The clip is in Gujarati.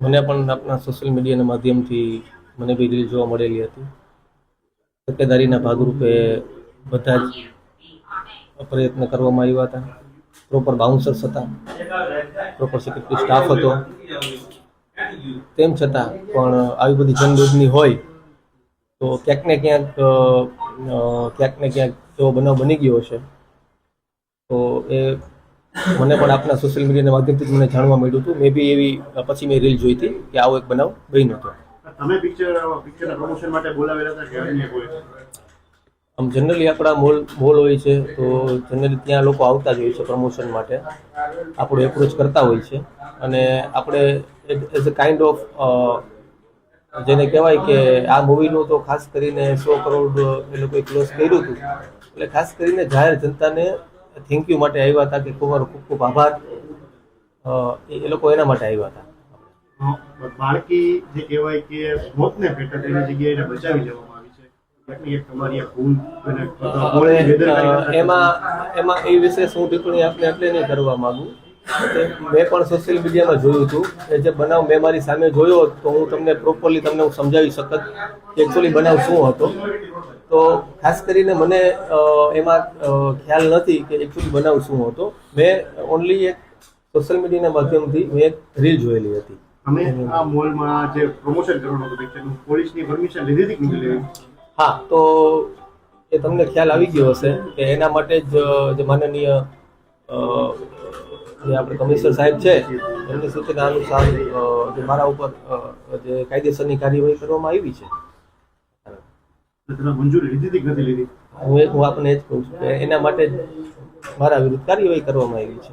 મને પણ આપણા સોશિયલ મીડિયાના માધ્યમથી મને બી રીલ જોવા મળેલી હતી. તકેદારીના ભાગરૂપે બધા જ પ્રયત્ન કરવામાં આવ્યા હતા. પ્રોપર બાઉન્સર્સ હતા. પ્રોપર સિક્યુરિટી સ્ટાફ હતો. તેમ છતાં પણ આવી બધી જનદૂધની હોય તો ક્યાંક ને ક્યાંક ક્યાંક ને ક્યાંક એવો બનાવ બની ગયો હશે. તો એ મને પણ આપના સોશિયલ મીડિયાના માધ્યમથી જ મને જાણવા મળ્યું હતું. મેં બી એવી પછી મેં રીલ જોઈ હતી કે આવો એક બનાવ બન્યો હતો. તમે પિક્ચર પિક્ચરના પ્રમોશન માટે બોલાવેલા હતા કે આમ જનરલી આપણા મોલ મોલ હોય છે તો જનરલી ત્યાં લોકો આવતા જ હોય છે પ્રમોશન માટે. આપણું એપ્રોચ કરતા હોય છે. અને આપણે એઝ અ કાઇન્ડ ઓફ જેને કહેવાય કે આ મૂવીનું તો ખાસ કરીને સો કરોડ એ લોકોએ ક્લોઝ કર્યું હતું. એટલે ખાસ કરીને જાહેર જનતાને થેન્ક યુ માટે આવ્યા હતા કે ખૂબ ખૂબ ખૂબ આભાર. એ લોકો એના માટે આવ્યા હતા. બાળકી જે કહેવાય કે મોતને પેટે તેની જગ્યાએ બચાવી લેવામાં આવી છે. એમાં એમાં એ વિશે શું ટિપ્પણી આપને એટલે નહીં કરવા માંગુ. મેં પણ સોશિયલ મીડિયામાં જોયું હતું. કે જે બનાવ મેં મારી સામે જોયો તો હું તમને પ્રોપરલી તમને હું સમજાવી શકત કે એકચ્યુઅલી બનાવ શું હતો. તો ખાસ કરીને મને એમાં ખ્યાલ નથી કે એકચ્યુઅલી બનાવ શું હતો. મેં ઓનલી એક સોશિયલ મીડિયાના માધ્યમથી મેં એક રીલ જોયેલી હતી. અમે આ મોલમાં જે પ્રમોશન કરવાનું હતું પિક્ચરનું પોલીસની પરમિશન લીધી હતી કે હા તો એ તમને ખ્યાલ આવી ગયો હશે કે એના માટે જ જે માનનીય જે આપણે કમિશનર સાહેબ છે એમની સૂચના અનુસાર જે મારા ઉપર જે કાયદેસરની કાર્યવાહી કરવામાં આવી છે. હું હું આપને એ જ કહું છું કે એના માટે જ મારા વિરુદ્ધ કાર્યવાહી કરવામાં આવી છે.